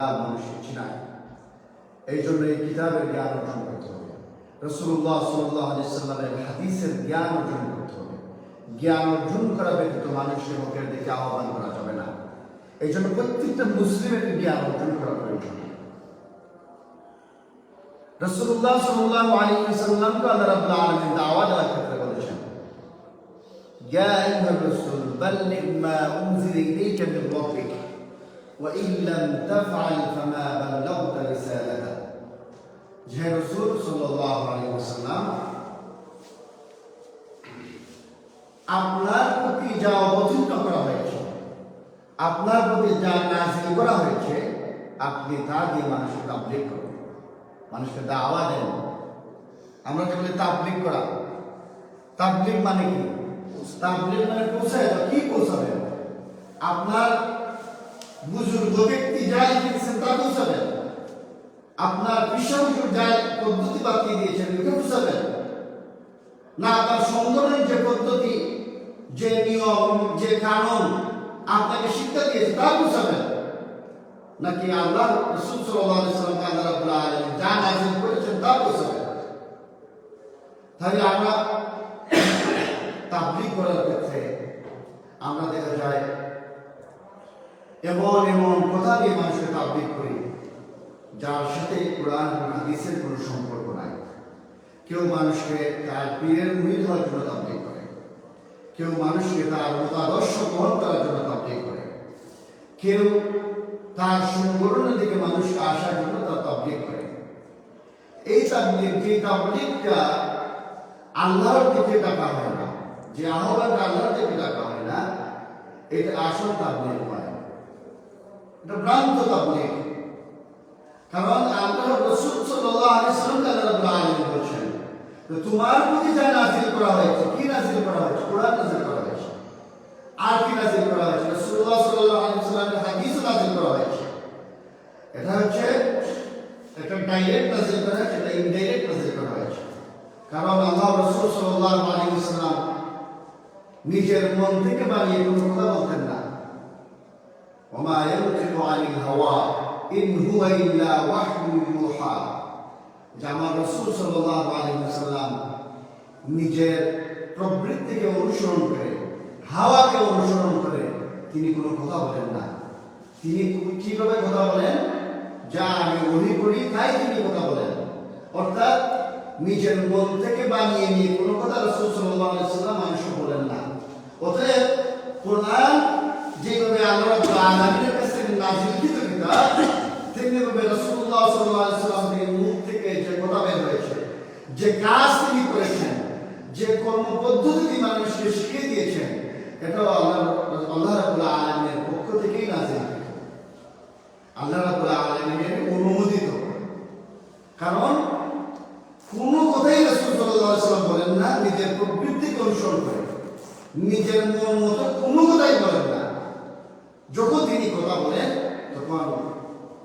মানুষের চিনায় এই জন্য এই কিতাবের জ্ঞান অর্জন করতে হবে রসুল্লাহ সাল্লাহ সাল্লামের হাদিসের জ্ঞান অর্জন করতে হবে জ্ঞান অর্জন করা ব্যতীত মানুষকে মুখের দিকে আহ্বান করা যাবে না এই জন্য প্রত্যেকটা মুসলিমের জ্ঞান অর্জন করা প্রয়োজন রসুল্লাহ সাল্লাহ আলী সাল্লামকে আল্লাহ রাবুল্লাহ আলমিন দাওয়াত দেওয়ার ক্ষেত্রে বলেছেন يا أيها الرسول بلغ ما أنزل إليك من ربك وإن لم تفعل فما بلغت رسالته যে রসুল সাল্লাল্লাহু আলাইহি ওয়াসাল্লাম আপনার প্রতি যা অবতীর্ণ করা হয়েছে আপনার প্রতি যা নাজিল করা হয়েছে আপনি তা দিয়ে মানুষকে তাবলিগ করুন মানুষকে দাওয়া দেন আমরা যে বলি তাবলিগ করা তাবলিগ মানে কি তাবলিগ মানে পৌঁছায় তো কি পৌঁছাবে আপনার বুজুর্গ ব্যক্তি যা লিখেছেন তা পৌঁছাবেন। আপনার বিশ্বহুজুর যা পদ্ধতি বাতিয়ে দিয়েছেন পৌঁছাবেন। না আপনার সংগঠনের যে পদ্ধতি, যে নিয়ম, যে কানুন আপনাকে শিক্ষা দিয়েছে, তা পৌঁছাবেন। নাকি আল্লাহ রসুল যা নাযিল করেছেন তা পৌঁছাবেন। তাহলে আমরা তাবলিগ করার ক্ষেত্রে এমন এমন কথা দিয়ে মানুষকে তাবলিগ করি, যার সাথে কোরআন এবং হাদিসের কোনো সম্পর্ক নাই। কেউ মানুষকে তার পীরের মুড়ি হওয়ার জন্য তাবলিগ করে, কেউ মানুষকে তার মতাদর্শ গ্রহণ করার জন্য তাবলিগ করে, কেউ তার সংগঠনের দিকে মানুষকে আসার জন্য তার তাবলিগ করে। এই তাবলিগ, যে তাবলিগটা আল্লাহর দিকে ডাকা হয় না, যে আহ্বানটা আল্লাহর দিকে ডাকা হয় না, এটা আসল তাবলিগ হয় এটা ভ্রান্ত তাবলিগ কারণ আল্লাহ রসুল সাল্লাল্লাহু আলাইহি সাল্লাম আল্লাহ রাব্বুল যে তোমার প্রতি যা নাযিল করা হয়েছে, কি নাযিল করা হয়েছে? কোরআন নাযিল করা হয়েছে। আর কি নাযিল করা হয়েছে? রাসূলুল্লাহ সাল্লাল্লাহু আলাইহি সাল্লামের হাদিস নাযিল করা হয়েছে। এটা হচ্ছে একটা ডাইরেক্ট নাযিল করা হয়েছে এটা ইনডাইরেক্ট নাযিল করা হয়েছে। কারণ আল্লাহ রসুল সাল্লাল্লাহু আলাইহি সাল্লাম নিজের মন থেকে বানিয়ে কোনো কথা বলতেন না। আনিল হাওয়া ইন হুয়া ইল্লা ওয়াহয়ু ইউহা যে আমার রসুল সাল্লাল্লাহু আলাইহি ওয়াসাল্লাম নিজের প্রবৃত্তিকে অনুসরণ করে, হাওয়াকে অনুসরণ করে তিনি কোনো কথা বলেন না। তিনি কীভাবে কথা বলেন? যা আমি ওহি করি তাই তিনি কথা বলেন। অর্থাৎ নিজের মন থেকে বানিয়ে নিয়ে কোনো কথা রসুল আলাইহি ওয়াসাল্লাম বলেন না। অতএব কোরআন যেভাবে আল্লাহ রাব্বুল আলামিনের কাছ কিতাব তেমনিভাবে মুখ থেকে যে কথা বের হয়েছে, যে কাজ তিনি করেছেন, যে কর্ম পদ্ধতি মানুষকে শিখিয়ে দিয়েছেন এটাও আল্লাহ আল্লাহ পক্ষ থেকেই নাযিলকৃত আল্লাহ রাব্বুল আলামিনের অনুমোদিত। কারণ কোনো কথাই রাসূল বলেন না, নিজের প্রবৃত্তিকে অনুসরণ করে নিজের মন মতো কোনো কথাই বলেন না। যখন তিনি কথা বলেন তখন,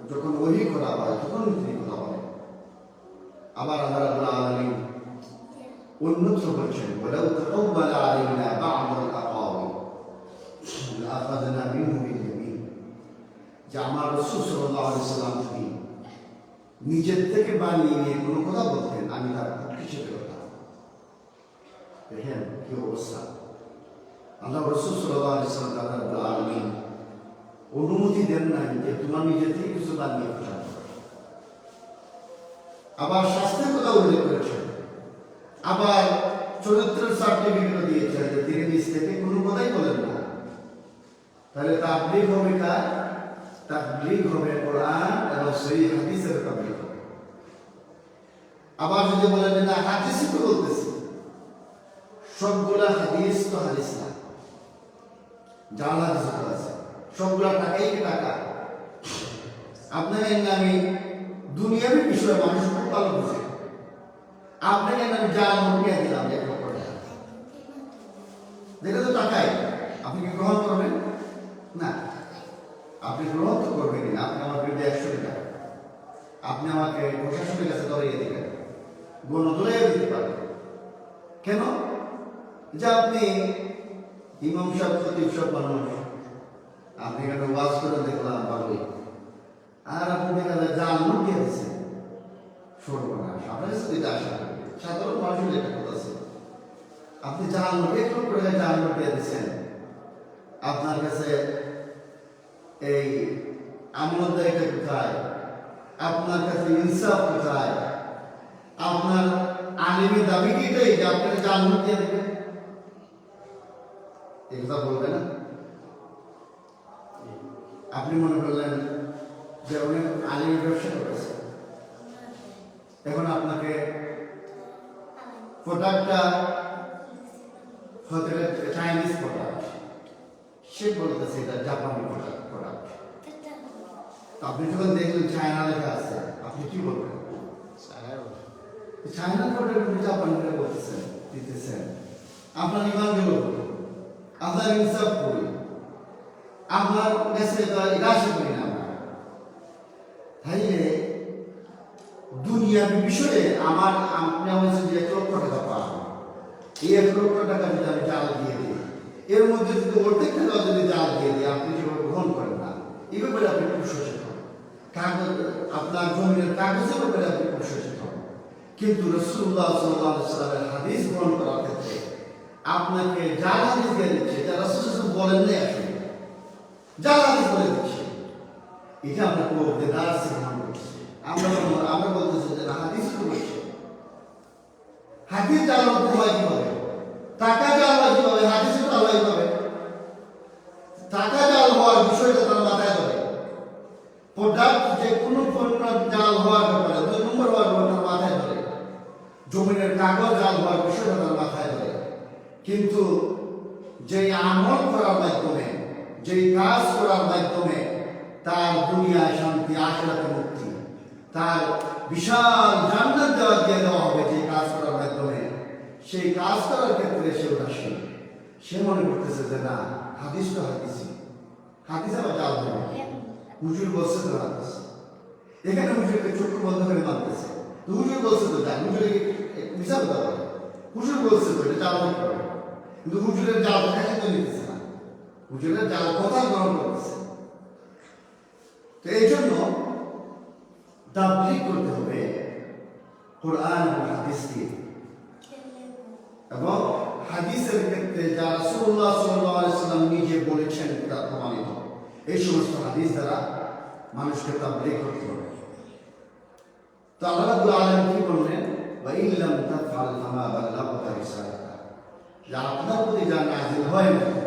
যখন ওহি করা হয় তখন তিনি কথা বলেন আবার আল্লাহ রাব্বুল আলামিন অন্যত্র বলছেন, ওয়ালাউ তাকাব্বালা আলাইনা বা'দাল আকাওয়াল লাআখাযনা মিনহু বিল ইয়ামিন যে আমার রাসূল সাল্লাল্লাহু আলাইহি সাল্লাম নিজের থেকে বানিয়ে নিয়ে কোনো কথা বলতেন, আমি তার হিসেবে কথা দেখেন কি অবস্থা। আল্লাহ রসুল সাল্লাহ আল্লাহ রাব্বুল আলামিন অনুমতি দেন নাই যে তোমার নিজের থেকে কিছু প্রচার করো। আবার স্বাস্থ্যের কথা উল্লেখ করেছেন। আবার চরিত্রের সার্টিফিকেট দিয়েছেন যে তিনি নিজ থেকে কোনো কথাই বলেন না। তাহলে তাবলিগ হবে কার? তাবলিগ হবে কোরআন এবং সেই হাদিসের তাবলিগ আবার যদি বলেন যে না, হাদিসই তো বলতেছি। সবগুলা হাদিস তো হাদিস না। জাল হাদিস আছে। সবগুলা টাকাই টাকা? আপনাকে আমি দুনিয়াবি বিষয়ে মানুষ খুব ভালো বুঝে। আপনাকে আমি জাল মুরগিয়া দিলাম, এক দেখে তো টাকাই। আপনি কি গ্রহণ করবেন? না। আপনি গ্রহণ তো করবেন না, আপনি আমার বিরুদ্ধে একশো টাকা। আপনি আমাকে প্রশাসনের কাছে ধরিয়ে দিবেন। গণ ধরিয়ে দিতে পারবেন। কেন? যে আপনি ইমাম সাহেব সব মানুষ। আপনি এখানে ওয়াজ করে দেখলাম ভালোই আর আপনি যায় জাল লুকিয়ে দিচ্ছেন সর্বনাশ। আপনার দুইটা আশা সাধারণ মানুষের একটা কথা ছিল আপনি জাল লুকিয়ে, একটু করে জাল লুকিয়ে দিচ্ছেন আপনার কাছে এই আমলদারিটা কোথায়? আপনার কাছে ইনসাফ কোথায়? আপনার আলিমি দাবি কি এটাই যে আপনাকে জাল লুকিয়ে দেবে এই বলবে না? আপনি মনে করলেন যে উনি আলিমি ব্যবসা করেছে এখন আপনাকে প্রোডাক্টটা হতে চাইনিজ প্রোডাক্ট সে বলতেছে এটা জাপানি প্রোডাক্ট প্রোডাক্ট আপনি যখন দেখলেন চায়না লেখা আছে আপনি কি বলবেন? চায়না প্রোডাক্ট জাপানিরা বলতেছেন দিতেছেন। আপনার ইমান গেল আপনার ইনসাফ করি। আপনার কাছে এটা আশা করি না আমরা। তাইলে দুনিয়ার বিষয়ে আমার আপনি আমার যে এক লক্ষ টাকা পান, এই এক লক্ষ টাকা যদি আমি জাল দিয়ে দিই, এর মধ্যে যদি অর্ধেক টাকা যদি জাল দিয়ে দিই, আপনি যেভাবে গ্রহণ করেন না, এই ব্যাপারে আপনি খুব সচেতন। কাগজ, আপনার জমির কাগজের ব্যাপারে আপনি খুব সচেতন। কিন্তু রসুল্লাহ সাল্লাহ সাল্লামের হাদিস গ্রহণ করার ক্ষেত্রে আপনাকে জাল হাদিস দিয়ে দিচ্ছে যা রসুল বলেন নাই আসলে। হাদিস বলে দিচ্ছে। এটা আমরা খুব দেদার সিদ্ধান্ত আমরা আমরা বলতেছি যে হাদিস বলছে হাদিস জাল হয় কীভাবে টাকা হয় কীভাবে হাদিস হয় কীভাবে টাকা জাল হওয়ার বিষয়টা তার মাথায় ধরে। প্রোডাক্ট যে কোনো পণ্য জাল হওয়ার ব্যাপারে, দুই নম্বর হওয়ার ব্যাপারে মাথায় ধরে। জমিনের কাগজ জাল হওয়ার বিষয়টা তার মাথায় ধরে। কিন্তু যে আমল করার মাধ্যমে যে কাজ করার মাধ্যমে তার দুনিয়ায় শান্তি, আখেরাতে মুক্তি। তার বিশাল জান্নাত দেওয়া দিয়ে দেওয়া হবে যে কাজ করার মাধ্যমে। সেই কাজ করার ক্ষেত্রে সে উদাসীন। সে মনে করতেছে যে, না, হাদিস তো হাদিসই। হাদিস আবার জাল হবে হুজুর বলছে তো হাদিস। এখানে হুজুরকে চোখ বন্ধ করে মানতেছে তো হুজুর বলছে তো যা হুজুরে বিশাল কথা বলে। হুজুর বলছে তো, এটা পারে কিন্তু হুজুরের জাল কথা কিন্তু নিতেছে। না হুজুরের জাল কথা গ্রহণ করতেছে তো এই জন্য তাবলিগ করতে হবে কোরআন এবং হাদিস দিয়ে এবং হাদিসের ক্ষেত্রে যা রাসূলুল্লাহ সাল্লাল্লাহু আলাইহি সাল্লাম নিজে বলেছেন তা প্রমাণিত এই সমস্ত হাদিস দ্বারা মানুষকে তাবলিগ করতে হবে তো আল্লাহ রাব্বুল আলামিন কি বললেন ওয়া ইল্লাম তাফআল ফামা বাল্লাগতা রিসালাতা যা আপনার প্রতি যা নাযিল হয় না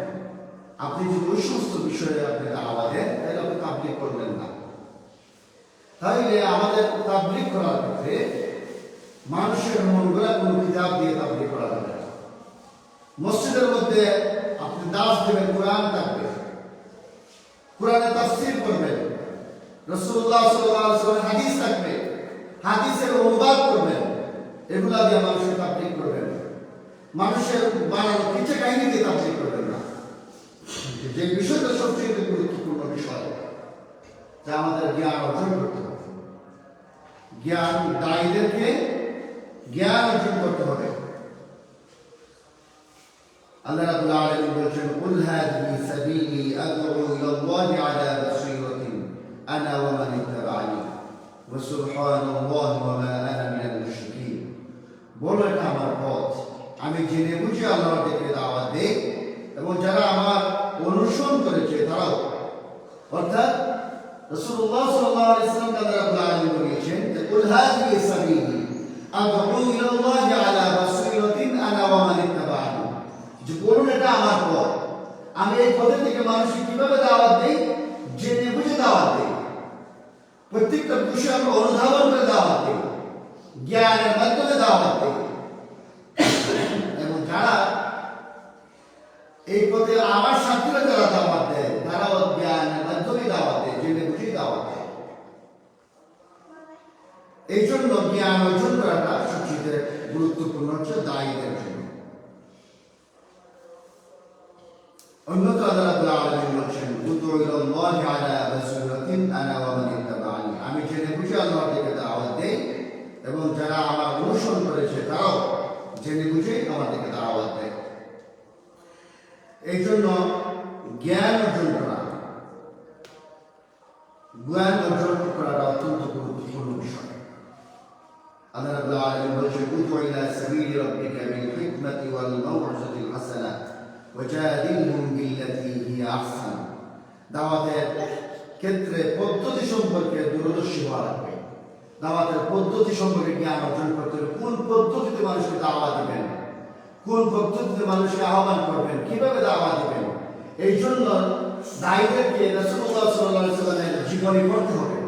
আপনি যদি ওই সমস্ত বিষয়ে আপনি দাওয়া দেন তাহলে আপনি তাবলিগ করবেন না। তাইলে আমাদের তাবলিগ করার ক্ষেত্রে মানুষের মন গড়া কোনো কিতাব দিয়ে তাবলিগ করা যাবে মসজিদের মধ্যে আপনি দাস দেবেন, কোরআন থাকবে। কোরআনে তাফসীর করবেন। আলাইহি ওয়াসাল্লাম হাদিস থাকবে। হাদিসের অনুবাদ করবেন। এগুলা দিয়ে মানুষের তাবলিগ করবেন। মানুষের বানানো কিছু কাহিনী দিয়ে তাবলিগ করবেন। যে বিষয়টা সবচেয়ে গুরুত্বপূর্ণ বিষয় যা আমাদের জ্ঞান অর্জন করতে হবে। জ্ঞান দায়ীদেরকে জ্ঞান অর্জন করতে হবে। আল্লাহ রাব্বুল আলামিন বলছেন, কুল হাদিহি সাবিলি আদ'ু ইলা আল্লাহি আলা বাসীরাতিন আনা ওয়া মান ইত্তাবা'নি ওয়া সুবহানাল্লাহি ওয়া মা আনা মিনাল মুশরিকিন। বলো এটা আমার পথ। আমি জেনে বুঝে আল্লাহর দিকে দাওয়াত দেই এবং যারা আমার অনুসরণ করেছে তারাও অর্থাৎ রাসূলুল্লাহ সাল্লাল্লাহু আলাইহি ওয়াসাল্লাম তাদের আল্লাহ আলামিন বলেছেন যে কুল হাদিহি সাবিলি আদ'ু ইলা আল্লাহি আলা বাসীরাতিন আনা ওয়া মান ইত্তাবা'নি যে বলুন এটা আমার পথ আমি এই পথের থেকে মানুষকে কীভাবে দাওয়াত দেই জেনে বুঝে দাওয়াত দেই প্রত্যেকটা বিষয় আমরা অনুধাবন করে দাওয়াত দিই জ্ঞানের মাধ্যমে দাওয়াত দিই এবং যারা এই পথে আমার সাথীরা যারা দাওয়াত দেয়। তারাও জ্ঞানের মাধ্যমে দাওয়াত দেয় জেনে বুঝেই দাওয়াত দেয়। এই জন্য জ্ঞান অর্জন করাটা সবচেয়ে গুরুত্বপূর্ণ হচ্ছে দায়ীদের জন্য। অন্যত আল্লাহ রাব্বুল বলছেন উদউ ইলাল্লাহি আলা বাসীরাতিন আনা ওয়া মান আমি জেনে বুঝে আল্লাহর দিকে দাওয়াত দেই এবং যারা আমার অনুসরণ করেছে, তারাও জেনে বুঝে আমার দিকে দাওয়াত দেয়। এই জন্য জ্ঞান অর্জন করা, জ্ঞান অর্জন করাটা অত্যন্ত গুরুত্বপূর্ণ বিষয়। আল্লাহ রাব্বুল আলামিন বলছেন উদউ ইলা সাবিলি রাব্বিকা বিল হিকমাতি ক্ষেত্রে পদ্ধতি সম্পর্কে দূরদর্শী হওয়া লাগবে। দাওয়াতের পদ্ধতি সম্পর্কে জ্ঞান অর্জন করতে হবে কোন পদ্ধতিতে মানুষকে দাওয়া দিবেন? কোন পদ্ধতিতে মানুষকে আহ্বান করবেন? কীভাবে দাওয়া দিবেন এই জন্য দায়ীদেরকে সাল্লাল্লাহু সাল্লামের জীবনী পড়তে হবে।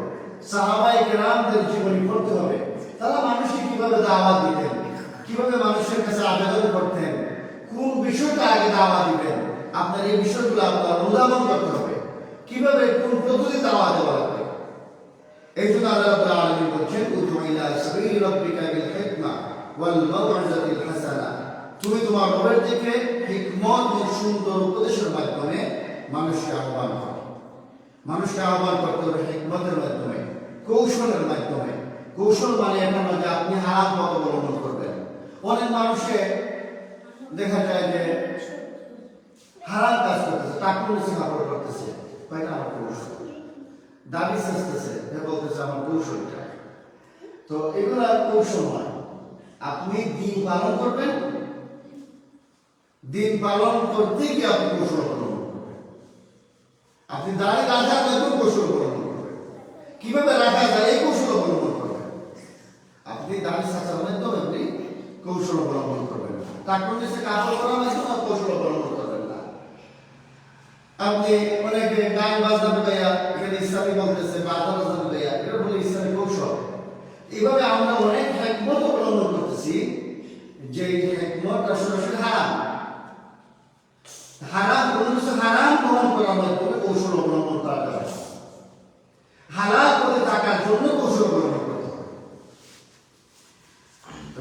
সাহাবায়ে কেরামদের জীবনী পড়তে হবে। তারা মানুষকে কীভাবে দাওয়া দিতেন? কীভাবে মানুষের কাছে আবেদন করতেন? কোন বিষয়টা আগে দাওয়া দিবেন? আপনার এই বিষয়গুলো আপনার অনুধাবন করতে হবে। কীভাবে কোন পদ্ধতি দাওয়া দেওয়া লাগবে? এই জন্য আল্লাহ আলামিন বলছেন, উদউ ইলা সাবিলি রাব্বিকা বিল ওয়াল মাউইজাতিল তুমি তোমার রবের দিকে হিকমত ও সুন্দর উপদেশের মাধ্যমে মানুষকে আহ্বান করো। মানুষকে আহ্বান করতে হবে হিকমতের মাধ্যমে, কৌশলের মাধ্যমে। কৌশল মানে এটা নয় যে আপনি হারাম পথ অবলম্বন করবেন। অনেক মানুষে দেখা যায় যে হারাম কাজ করতেছে টাকা নিচে কাপড় করতেছে কয়টা আমার কৌশল। দাবি সাজতেছে বলতেছে আমার কৌশলটা। তো এগুলা কৌশল নয়। আপনি দিন পালন করবেন দিন পালন করতে গিয়ে আপনি কৌশল অবলম্বন করবেন। আপনি দাঁড়িয়ে রাখার নতুন কৌশল অবলম্বন করবেন। কীভাবে রাখা যায় এই কৌশল অবলম্বন করবেন? আপনি দাঁড়িয়ে সাজার মাধ্যমে আপনি কৌশল অবলম্বন করবেন তারপর নিচে কাপড় করার মাধ্যমে কৌশল অবলম্বন করবেন না। আপনি অনেকে গান বাজনা গাইয়া এখানে ইসলামী বলতেছে, বাজনা বাজনা গাইয়া এটা বলে ইসলামী কৌশল। এইভাবে আমরা অনেক হ্যাকমত অবলম্বন করতেছি যে হ্যাকমতটা সরাসরি হারাম। হারাম, কোনো হারাম গ্রহণ করার মাধ্যমে কৌশল অবলম্বন করা হালাল করে থাকার জন্য কৌশল অবলম্বন করতে হবে।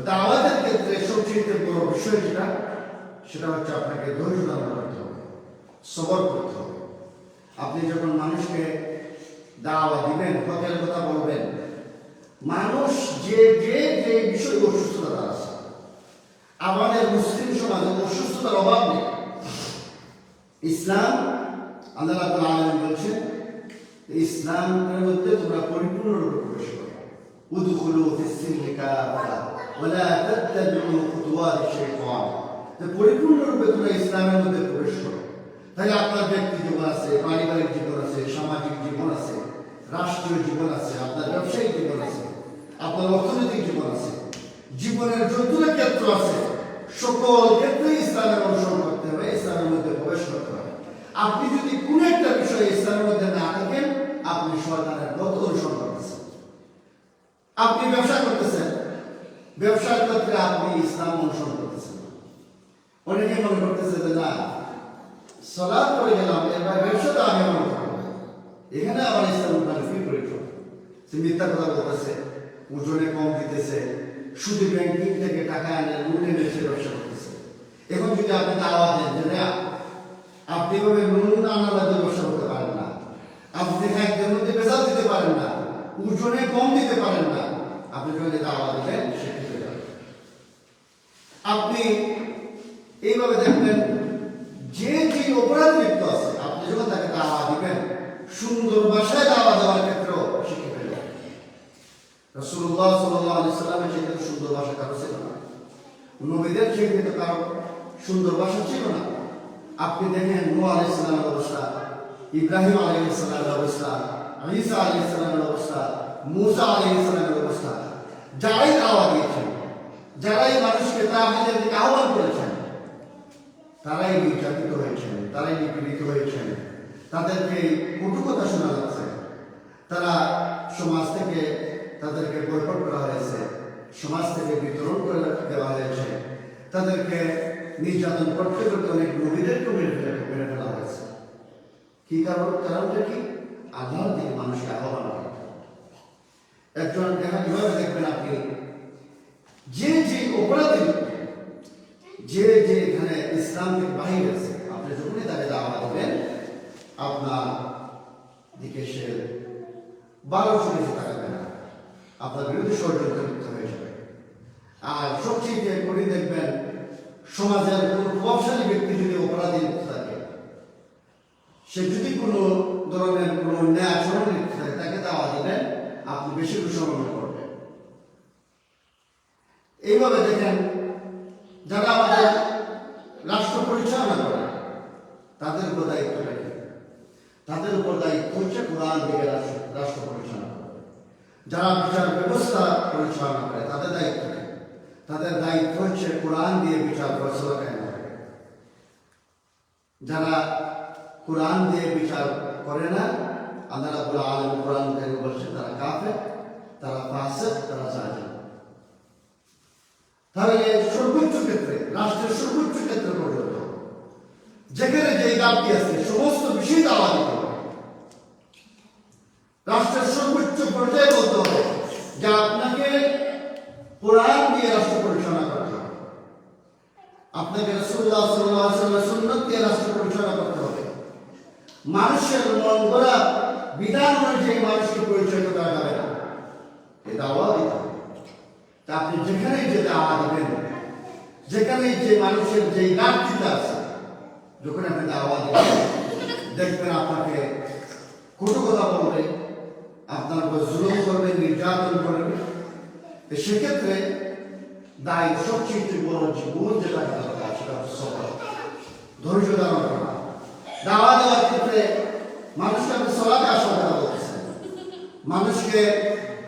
দাওয়াতের ক্ষেত্রে সবচেয়ে বড় বিষয় যেটা, সেটা হচ্ছে আপনাকে ধৈর্য ধারণ করতে হবে, সবর করতে হবে। আপনি যখন মানুষকে দাওয়া দিবেন হকের কথা বলবেন, মানুষ যে যে যে বিষয় অসুস্থতা আছে, আমাদের মুসলিম সমাজে অসুস্থতার অভাব নেই। ইসলাম, আল্লাহ রাব্বুল আলামিন বলছেন ইসলামের মধ্যে তোমরা পরিপূর্ণরূপে প্রবেশ করো। উদখুলু পরিপূর্ণরূপে তোমরা ইসলামের মধ্যে প্রবেশ করো। তাই আপনার ব্যক্তি জীবন আছে, পারিবারিক জীবন আছে, সামাজিক জীবন আছে, রাষ্ট্রীয় জীবন আছে, আপনার ব্যবসায়িক জীবন আছে, আপনার অর্থনৈতিক জীবন আছে, জীবনের যতগুলো ক্ষেত্র আছে সকল ক্ষেত্রে ইসলামের অনুসরণ করতে হবে, ইসলামের মধ্যে প্রবেশ করতে হবে। আপনি যদি কোন একটা বিষয়ে ইসলামের মধ্যে না থাকেন, আপনি সরকারের মত অনুসরণ করতেছেন আপনি ব্যবসা করতেছেন, ব্যবসার ক্ষেত্রে আপনি ইসলাম অনুসরণ করতেছেন। অনেকে মনে করতেছে যে, না সলাদ করে গেলাম, এবার ব্যবসাটা আমি আমার এখানে আমার ইসলাম মানে ফ্রি করে সে মিথ্যা কথা বলতেছে ওজনে কম দিতেছে শুধু ব্যাংকিং থেকে টাকা এনে লোন এনে সে ব্যবসা করতেছে এখন যদি আপনি দাওয়া দেন যে না আপনি এভাবে নুন আনার মাধ্যমে ব্যবসা করতে পারেন না আপনি খাদ্যের মধ্যে বেজাল দিতে পারেন না ওজনে কম দিতে পারেন না। আপনি যদি দাওয়া দিলেন আপনি এইভাবে দেখবেন, যে যে অপরাধ লিপ্ত আছে, আপনি যখন তাকে দাওয়া দিবেন, সুন্দর ভাষায় দাওয়া দেওয়ার ক্ষেত্রেও শিখে ফেলবেন রসুল্লাহ সাল্লাহ আলি সাল্লামের চেয়ে সুন্দর ভাষা কারও ছিল না। নবীদের চেয়ে কারও সুন্দর ভাষা ছিল না। আপনি দেখেন নু আলি সাল্লামের অবস্থা, ইব্রাহিম আলী ইসলামের অবস্থা ঈসা আলী ইসলামের অবস্থা, মুসা আলী ইসলামের অবস্থা। যারাই দাওয়া দিয়েছেন, যারাই মানুষকে তাহিদের দিকে আহ্বান করেছেন, তারাই নির্যাতিত হয়েছেন, তারাই নিপীড়িত হয়েছেন। তাদেরকে কটু কথা শোনা যাচ্ছে। তারা সমাজ থেকে তাদেরকে বয়কট করা হয়েছে, সমাজ থেকে বিতরণ করে দেওয়া হয়েছে। তাদেরকে নির্যাতন করতে করতে অনেক নবীদেরকে মেরে মেরে ফেলা হয়েছে। কি কারণ কারণটা কি? আল্লাহর দিকে মানুষকে আহ্বান করে। একজন দেখা কীভাবে দেখবেন আপনি? যে যে অপরাধী, যে যে এখানে ইসলাম থেকে বাহির আছে আপনি যখনই তাকে দাওয়া দেবেন, আপনার দিকে সে বারো চল্লিশে তাকাবে না। আপনার বিরুদ্ধে ষড়যন্ত্র লিপ্ত হয়ে যাবে। আর সবচেয়ে করি দেখবেন, সমাজের কোনো প্রভাবশালী ব্যক্তি যদি অপরাধী থাকে, সে যদি কোনো ধরনের কোনো ন্যায় আচরণ থাকে তাকে দাওয়া দিবেন আপনি বেশি অনুসরণ করবেন। এইভাবে দেখেন, যারা আমাদের রাষ্ট্র পরিচালনা করে, তাদের উপর দায়িত্ব রাখে। তাদের উপর দায়িত্ব হচ্ছে কোরআন দিকে রাষ্ট্র পরিচালনা করে। যারা বিচার ব্যবস্থা পরিচালনা করে, তাদের দায়িত্ব নেই তাদের দায়িত্ব হচ্ছে কোরআন দিয়ে বিচার কায়েম যারা কোরআন দিয়ে বিচার করে না। আল্লাহ রাব্বুল আলামিন কোরআন থেকে বলছে তারা কাফের, তারা ফাসিক, তারা জালিম। তাহলে সর্বোচ্চ ক্ষেত্রে, রাষ্ট্রের সর্বোচ্চ ক্ষেত্রে পর্যন্ত, যেখানে যে দাবি আছে, সমস্ত বিষয় দাওয়া দিতে রাষ্ট্রের সর্বোচ্চ পর্যায়ে বলতে হবে যে আপনাকে কোরআন দিয়ে রাষ্ট্র পরিচালনা করতে হবে। আপনাকে রসুল্লাহ সাল্লাহ সাল্লাহ সুন্নত দিয়ে রাষ্ট্র পরিচালনা করতে হবে। মানুষের মন করা বিধান অনুযায়ী মানুষকে পরিচালিত করা যাবে না। এ দাওয়া দিতে তা আপনি যেখানেই যে দাওয়া দিবেন, যেখানেই যে মানুষের যে গাঢ়তা আছে, যখন আপনি দাওয়া দিবেন, দেখবেন আপনাকে কটু কথা বলবে, আপনার উপর জুলুম করবে, নির্যাতন করবে। সেক্ষেত্রে দায় সবচেয়ে বড় জীবন যেটা সেটা ধৈর্য ধারণ করা। দাওয়া দেওয়ার ক্ষেত্রে মানুষকে আপনি সলাতে আসার কথা মানুষকে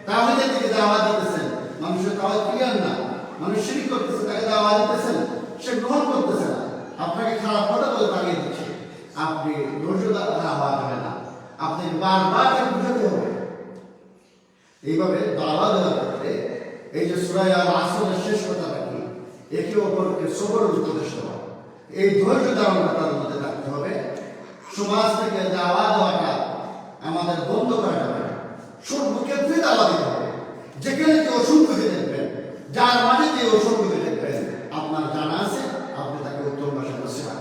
তাহলে দিকে দাওয়া দিতেছেন। মানুষের তাওয়াজ ক্লিয়ার না। মানুষ শিরিক করতেছে, তাকে দাওয়া দিতেছেন। সে গ্রহণ করতেছে না। আপনাকে খারাপ কথা বলে তাড়িয়ে দিচ্ছে। আপনি ধৈর্য দাওয়া যাবে না। আপনি বারবার তাকে বুঝাতে হবে। এইভাবে দাওয়া দেওয়ার ক্ষেত্রে এই যে সুরাই আসরের শেষ কথাটা কি একে অপরকে সবর উপদেশ দেওয়া এই ধৈর্য ধারণটা তার মধ্যে থাকতে হবে। সমাজ থেকে দাওয়া দেওয়াটা আমাদের বন্ধ করা যাবে না। সর্বক্ষেত্রে দাওয়া দিতে হবে। যেখানে কেউ অসংখ্যকে দেখবেন, যার মাঝে কেউ অসংখ্যকে দেখবেন, আপনার জানা আছে, আপনি তাকে উত্তম ভাষায় নসিহা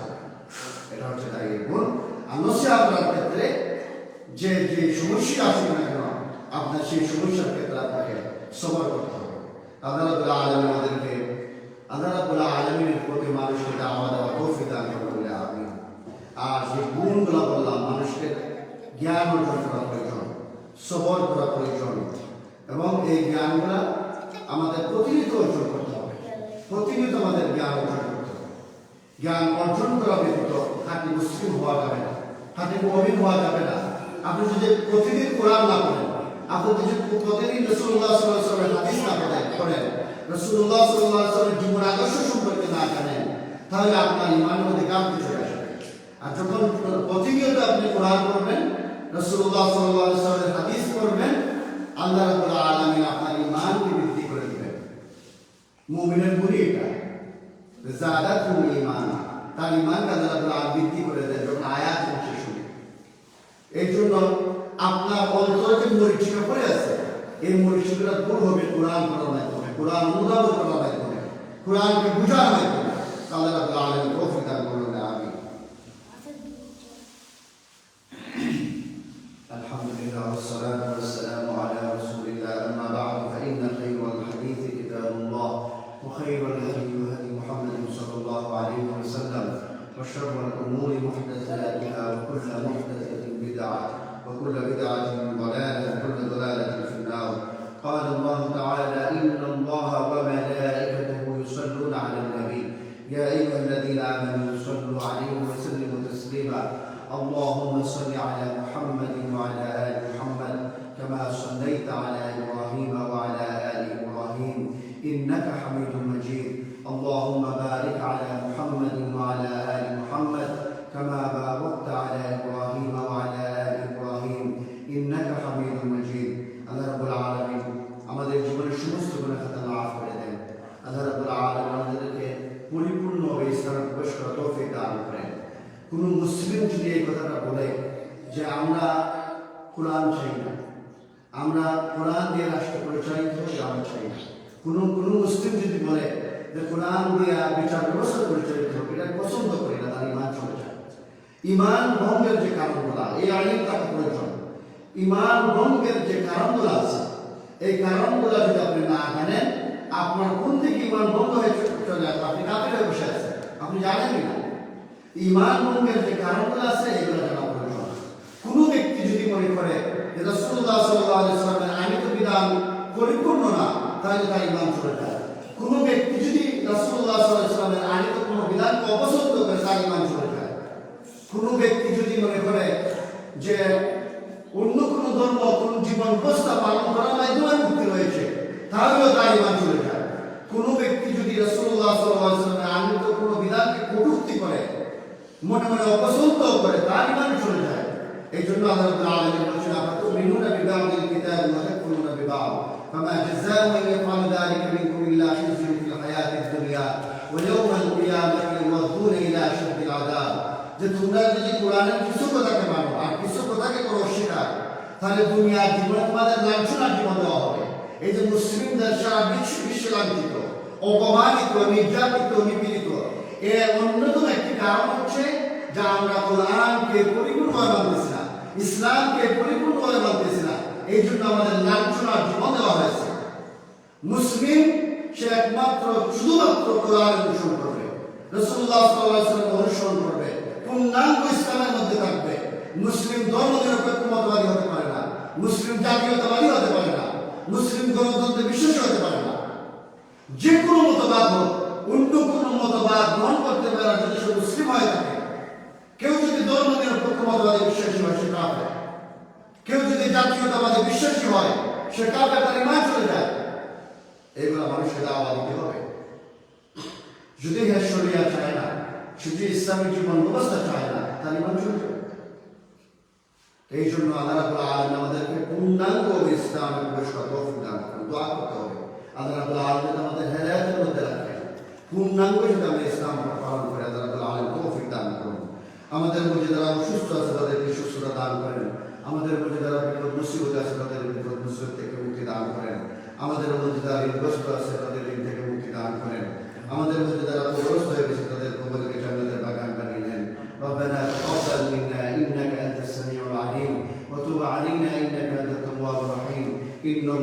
এটা হচ্ছে তাই গুণ। আর নসিহা করার ক্ষেত্রে যে যে সমস্যা আসুক না কেন, আপনার সেই সমস্যার ক্ষেত্রে আপনাকে সবার করতে হবে। আল্লাহ আলম আমাদেরকে, আল্লাহ আলমীর প্রতি মানুষকে দাওয়া দেওয়া তৌফিক দান করবে আর যে গুণগুলো বললাম, মানুষকে জ্ঞান অর্জন করা প্রয়োজন সবর করা প্রয়োজন। এবং এই জ্ঞানগুলা আমাদের প্রতিনিয়ত অর্জন করতে হবে। প্রতিনিয়ত আমাদের জ্ঞান অর্জন করতে হবে। জ্ঞান অর্জন করা ব্যতীত খাঁটি মুসলিম হওয়া যাবে না, খাঁটি মমিন হওয়া যাবে না। আপনি যদি প্রতিদিন কোরআন না পড়েন, আপনি যদি প্রতিদিন রসুল্লাহ সাল্লাহ হাদিস না পড়েন করেন রসুল্লাহ সাল্লাহ জীবন আদর্শ সম্পর্কে না জানেন, তাহলে আপনার ইমানের মধ্যে চলে আসবে আর যখন প্রতিনিয়ত আপনি কোরআন পড়বেন রসুল্লাহ সাল্লাহ সাল্লামের হাদিস পড়বেন, আল্লাহ রাবুল আলমিন আপনার ইমানকে বৃদ্ধি করে দিবেন। মুমিনের গুণই এটা। জাদাত ইমান তার ইমানকে আল্লাহ রাবুল আলম বৃদ্ধি করে দেন যখন আয়াত বসে শুনে। এই জন্য আপনার অন্তরে যে মরিচিকা পড়ে আছে, এই মরিচিকাটা দূর হবে কোরআন পড়ার মাধ্যমে, কোরআন অনুধাবন করার মাধ্যমে, কোরআনকে বুঝার মাধ্যমে। আল্লাহ রাবুল আলম তৌফিক দান وشر الأمور محدثاتها وكل محدثة بدعة وكل بدعة ضلالة وكل ضلالة في النار. قال الله تعالى إن الله وملائكته يصلون على النبي. يا أيها الذين آمنوا صلوا عليه وسلموا تسليما. اللهم صل على محمد وعلى آل ইমান ভঙ্গের যে কারণগুলো, এই আইন তাকে প্রয়োজন ইমান ভঙ্গের যে কারণগুলো আছে, এই কারণগুলো যদি আপনি না জানেন, আপনার কোন থেকে ইমান ভঙ্গ হয়ে চলে আসবে আপনি কাপের হয়ে বসে আছেন। আপনি জানেনই না ইমান ভঙ্গের যে কারণগুলো আছে, এগুলো জানা প্রয়োজন কোনো ব্যক্তি যদি মনে করে আলাইহি ওয়াসাল্লামের আইনত বিধান পরিপূর্ণ না, তাহলে তার ইমান চলে যায়। কোন ব্যক্তি যদি রাসূলুল্লাহ সাল্লাল্লাহু আলাইহি ওয়াসাল্লামের আইনত কোনো বিধানকে অপছন্দ করে, তার ইমান চলে কোন ব্যক্তি যদি মনে করে যে অন্য কোন ধর্ম, কোন জীবন ব্যবস্থা পালন করার মাধ্যমে মুক্তি রয়েছে, তাহলেও তার ইমান চলে যায়। কোন ব্যক্তি যদি রাসূলুল্লাহ সাল্লাল্লাহু আলাইহি কোনো বিধানকে কটূক্তি করে, মনে মনে অপছন্দ করে তার ইমান চলে যায়। এই জন্য আল্লাহ আলামিন বলেছেন আপনারা তো মিনুনা বিবাদিল কিতাব ইল্লা খিzyun ফিল হায়াতিদ দুনিয়া ওয়া ইয়াওমাল কিয়ামাতি ইউরদুনা ইলা আশাদ্দিল আযাব। যে তোমরা যদি কোরআনের কিছু কথাকে মানো আর কিছু কথাকে করো অস্বীকার, তাহলে তুমি দুনিয়ার জীবনে তোমাদের লাঞ্ছনার জীবন দেওয়া হবে। এই যে মুসলিমদের সারা বিশ্ব বিশ্ব লাঞ্ছিত অপমানিত, নির্যাতিত, নিপীড়িত এর অন্যতম একটি কারণ হচ্ছে যে আমরা কোরআনকে পরিপূর্ণভাবে মানতেছি না, ইসলামকে পরিপূর্ণভাবে মানতেছি না, এই জন্য আমাদের লাঞ্ছনার জীবন দেওয়া হয়েছে। মুসলিম সে একমাত্র, শুধুমাত্র কোরআন অনুসরণ করবে। রসুল্লাহ সাল্লাহ অনুসরণ করবে। পূর্ণাঙ্গ ইসলামের মধ্যে থাকবে। মুসলিম ধর্ম নিরপেক্ষ মতবাদী হতে পারে না। মুসলিম জাতীয়তাবাদী হতে পারে না। মুসলিম গণতন্ত্রে বিশ্বাসী হতে পারে না। যে কোনো মতবাদ হোক অন্য কোনো মতবাদ গ্রহণ করতে পারে যদি সে মুসলিম হয়ে থাকে। কেউ যদি ধর্ম নিরপেক্ষ মতবাদে বিশ্বাসী হয়, সে কাফে কেউ যদি জাতীয়তাবাদে বিশ্বাসী হয়, সে কাফে তার ইমান চলে যায়। এগুলো মানুষকে দাওয়া দিতে হবে। যদি হ্যাঁ শরিয়া চায় না শুধু ইসলামিক জীবন ব্যবস্থা চায় না। ইমান চলে এই জন্য আল্লাহ আলামিন আমাদেরকে পূর্ণাঙ্গ ইসলামে প্রবেশ করার দান দোয়া করতে হবে। আল্লাহ আলামিন আমাদের হেদায়েতের মধ্যে রাখেন পূর্ণাঙ্গ যদি আমরা ইসলাম পালন করি, আল্লাহ আলামিন তৌফিক দান করুন। আমাদের মধ্যে যারা অসুস্থ আছে তাদেরকে সুস্থতা দান করেন। আমাদের মধ্যে যারা বিপদ মুসিবত আছে, তাদের বিপদ মুসিবত থেকে মুক্তি দান করেন। আমাদের মধ্যে যারা ঋণগ্রস্ত আছে, তাদের ঋণ থেকে মুক্তি দান করেন। আমাদের মধ্যে যারা কবরস্থ হয়ে গেছে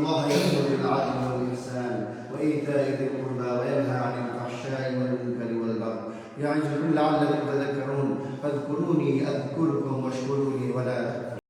الله يامر بالعدل والإحسان وإيتاء ذي القربى وينهى عن الفحشاء والمنكر والبغي. يعظكم لعلكم تذكرون فاذكروني أذكركم واشكروا